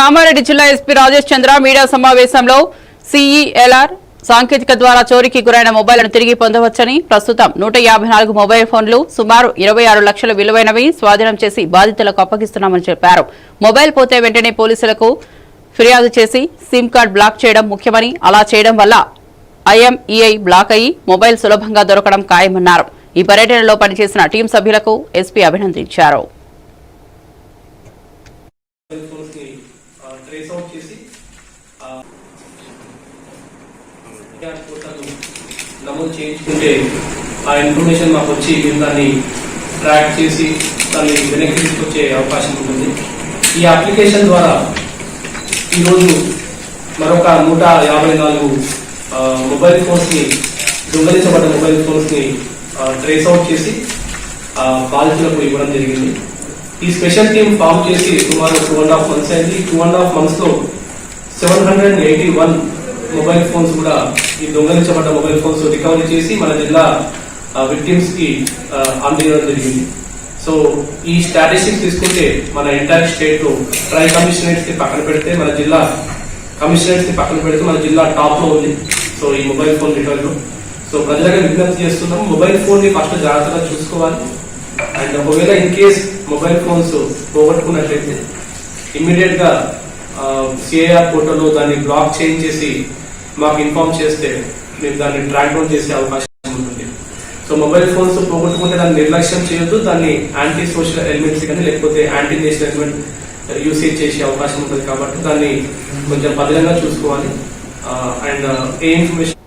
కామారెడ్డి జిల్లా ఎస్పీ రాజేష్ చంద్ర మీడియా సమావేశంలో సిఈఎల్ఆర్ సాంకేతిక ద్వారా చోరీకి గురైన మొబైల్ను తిరిగి పొందవచ్చని ప్రస్తుతం నూట యాభై నాలుగు మొబైల్ ఫోన్లు సుమారు ఇరవై ఆరు లక్షల విలువైనవి స్వాధీనం చేసి బాధితులకు అప్పగిస్తున్నామని చెప్పారు. మొబైల్ పోతే వెంటనే పోలీసులకు ఫిర్యాదు చేసి సిమ్ కార్డ్ బ్లాక్ చేయడం ముఖ్యమని అలా చేయడం వల్ల ఐఎంఈఐ బ్లాక్ అయ్యి మొబైల్ సులభంగా దొరకడం ఖాయమన్నారు. ఈ పర్యటనలో పనిచేసిన టీం సభ్యులకు ఎస్పీ అభినందించారు మొబైల్ ఫోన్స్ని ట్రేస్ అవుట్ చేసి ఆర్ నమోదు చేయించుకుంటే ఆ ఇన్ఫర్మేషన్ మాకు వచ్చి మేము దాన్ని ట్రాక్ చేసి దాన్ని వెనక్కి తీసుకొచ్చే అవకాశం ఉంటుంది. ఈ అప్లికేషన్ ద్వారా ఈరోజు మరొక నూట యాభై నాలుగు మొబైల్ ఫోన్స్ని దొంగలించబడ్డ మొబైల్ ఫోన్స్ని ట్రేస్ అవుట్ చేసి ఆ, బాధితులకు ఇవ్వడం జరిగింది. ఈ స్పెషల్ టీమ్ ఫామ్ చేసి సుమారు టూ అండ్ హాఫ్ మంత్స్ అయింది. టూ అండ్ హాఫ్ మంత్స్లో seven hundred eighty one mobile phones కూడా ఈ దొంగలించబడ్డ మొబైల్ ఫోన్స్ రికవరీ చేసి మన జిల్లా విక్టిమ్స్కి అందజేయడం జరిగింది. సో ఈ స్టాటిస్టిక్స్ తీసుకుంటే మన ఎంటైర్ స్టేట్లో ట్రై కమిషనరేట్స్ని పక్కన పెడితే మన జిల్లా కమిషనరేట్స్ని పక్కన పెడితే మన జిల్లా టాప్లో ఉంది. సో ఈ మొబైల్ ఫోన్ రికవరీలో సో ప్రజలకు విజ్ఞప్తి చేస్తున్నాం మొబైల్ ఫోన్ని ఫస్ట్ జాగ్రత్తగా చూసుకోవాలి. అండ్ ఒకవేళ ఇన్ కేస్ మొబైల్ ఫోన్స్ పోగొట్టుకున్నట్లయితే ఇమ్మీడియట్గా సిఐఆర్ పోర్టల్లో దాన్ని బ్లాక్ చేంజ్ చేసి మాకు ఇన్ఫార్మ్ చేస్తే మేము దాన్ని ట్రాక్ డౌన్ చేసే అవకాశం ఉంటుంది. సో మొబైల్ ఫోన్స్ పోగొట్టుకుంటే దాన్ని నిర్లక్ష్యం చేయొద్దు దాన్ని యాంటీ సోషల్ ఎలిమెంట్స్ కానీ లేకపోతే యాంటీ నేషనల్ ఎలిమెంట్ యూసేజ్ చేసే అవకాశం ఉంటుంది కాబట్టి దాన్ని కొంచెం భద్రంగా చూసుకోవాలి. And A information